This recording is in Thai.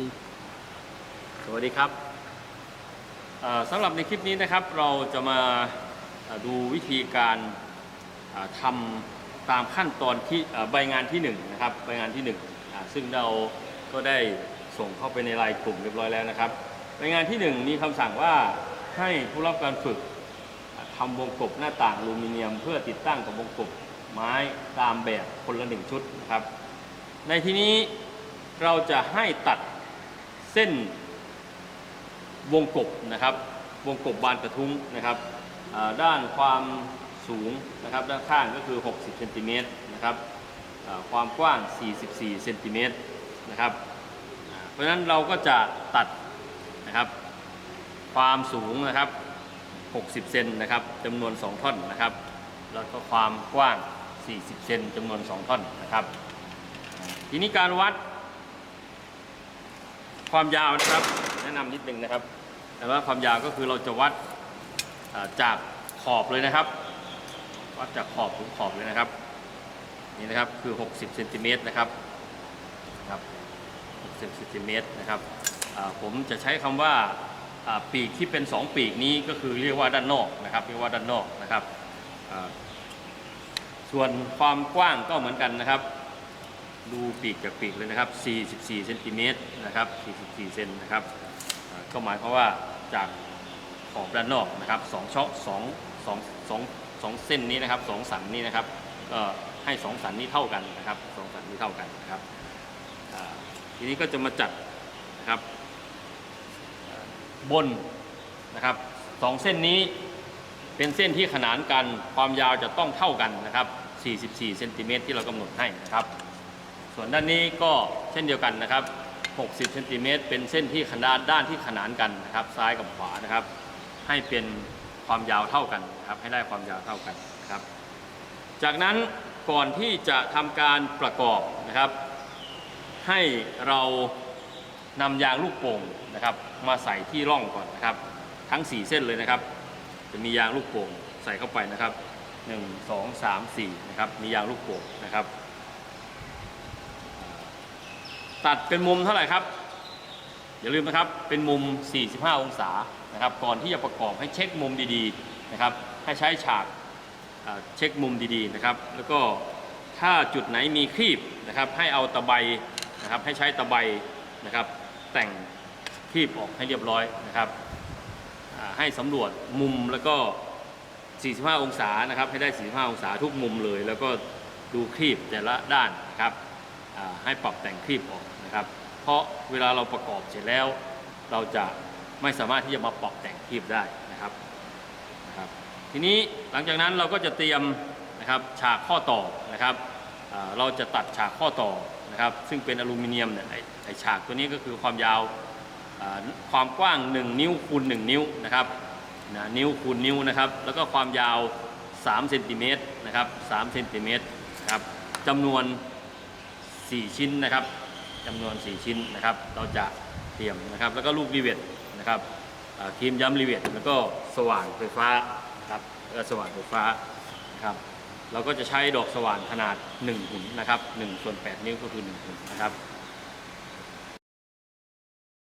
ดีสวัสดีครับสำหรับในคลิปนี้นะครับเราจะมาดูวิธีการทำตามขั้นตอนที่ใบงานที่1นะครับใบงานที่1อ่าซึ่งเราก็ได้ส่งเข้าไปในไลน์กลุ่มเรียบร้อยแล้วนะครับใบงานที่ 1 มีคำสั่งว่าให้ผู้รับการฝึกทำวงกบหน้าต่างอลูมิเนียม เพื่อติดตั้งกับวงกบไม้ตามแบบคนละหนึ่งชุดนะครับในที่นี้เราจะให้ตัด เส้นวงกบนะครับ วงกบบานกระทุ้งนะครับด้านความสูงนะครับด้านข้างก็คือ 60เซนติเมตรนะครับความกว้าง 44เซนติเมตรนะครับเพราะฉะนั้นเราก็จะตัดนะครับความสูงนะครับ 60 เซนนะครับจำนวน 2 ท่อนนะครับ แล้วก็ความกว้าง 40 เซนจำนวน 2 ท่อนนะครับ ทีนี้การวัด ความยาวนะครับ แนะนำนิดนึงนะครับ แต่ว่าความยาวก็คือเราจะวัดจากขอบเลยนะครับ วัดจากขอบถึงขอบเลยนะครับ นี่นะครับคือ 60เซนติเมตรนะครับครับ60เซนติเมตรนะครับผมจะใช้คำว่าอ่าปีกที่เป็น 2 ปีกนี้ก็คือเรียกว่าด้านนอกนะครับ เรียกว่าด้านนอกนะครับ ส่วนความกว้างก็เหมือนกันนะครับ ดูปีกจากปีกเลยนะครับ 44 เซนติเมตรนะครับ 44 เซนนะครับ ก็หมายความว่าจากขอบด้านนอกนะครับสองช่องสองสองสองเส้นนี้นะครับสองสันนี้นะครับก็ให้สองสันนี้เท่ากันนะครับสองสันนี้เท่ากันนะครับทีนี้ก็จะมาจัดนะครับบนนะครับสองเส้นนี้เป็นเส้นที่ขนานกันความยาวจะต้องเท่ากันนะครับ 44 เซนติเมตรที่เรากำหนดให้นะครับ ส่วนด้านนี้ก็เช่นเดียวกันนะครับ 60เซนติเมตรเป็นเส้นที่ขนานด้านที่ขนานกันนะครับ ซ้ายกับขวานะครับ ให้เป็นความยาวเท่ากันนะครับ ให้ได้ความยาวเท่ากันนะครับ จากนั้นก่อนที่จะทำการประกอบนะครับ ให้เรานำยางลูกโป่งนะครับ มาใส่ที่ร่องก่อนนะครับ ทั้ง 4 เส้นเลยนะครับ จะมียางลูกโป่งใส่เข้าไปนะครับ 1 2 3 4นะครับ มียางลูกโป่งนะครับ ตัดเป็นมุมเท่าไหร่ครับ อย่าลืมนะครับ เป็นมุม 45 องศานะครับ ก่อนที่จะประกอบให้เช็คมุมดีๆนะครับ ให้ใช้ฉากเช็คมุมดีๆนะครับ แล้วก็ถ้าจุดไหนมีครีบนะครับ ให้เอาตะไบนะครับ ให้ใช้ตะไบนะครับ แต่งครีบออกให้เรียบร้อยนะครับ ให้สำรวจมุมแล้วก็ 45 องศานะครับ ให้ได้ 45 องศาทุกมุมเลย แล้วก็ดูครีบแต่ละด้านนะครับ ให้ปรับแต่งครีบออกนะครับ เพราะเวลาเราประกอบเสร็จแล้ว เราจะไม่สามารถที่จะมาปรับแต่งครีบได้นะครับนะครับ ทีนี้หลังจากนั้นเราก็จะเตรียมนะครับฉากข้อต่อนะครับเราจะตัดฉากข้อต่อนะครับ ซึ่งเป็นอลูมิเนียมเนี่ยไอฉากตัวนี้ก็คือความยาวความกว้าง 1 นิ้วคูณ1 นิ้วนะครับนะนิ้วคูณนิ้วนะครับ แล้วก็ความยาว3เซนติเมตรนะครับ3เซนติเมตรครับจำนวน 4 ชิ้นนะครับจำนวน 4 ชิ้นนะครับ เราจะเตรียมนะครับ แล้วก็ลูกรีเวทนะครับครีมย้ำรีเวทแล้วก็สว่านไฟฟ้านะครับแล้วก็สว่านไฟฟ้านะครับเราก็จะใช้ดอกสว่านขนาด1หุ่นนะครับ1ส่วน8นิ้วก็คือ1หุ่นนะครับ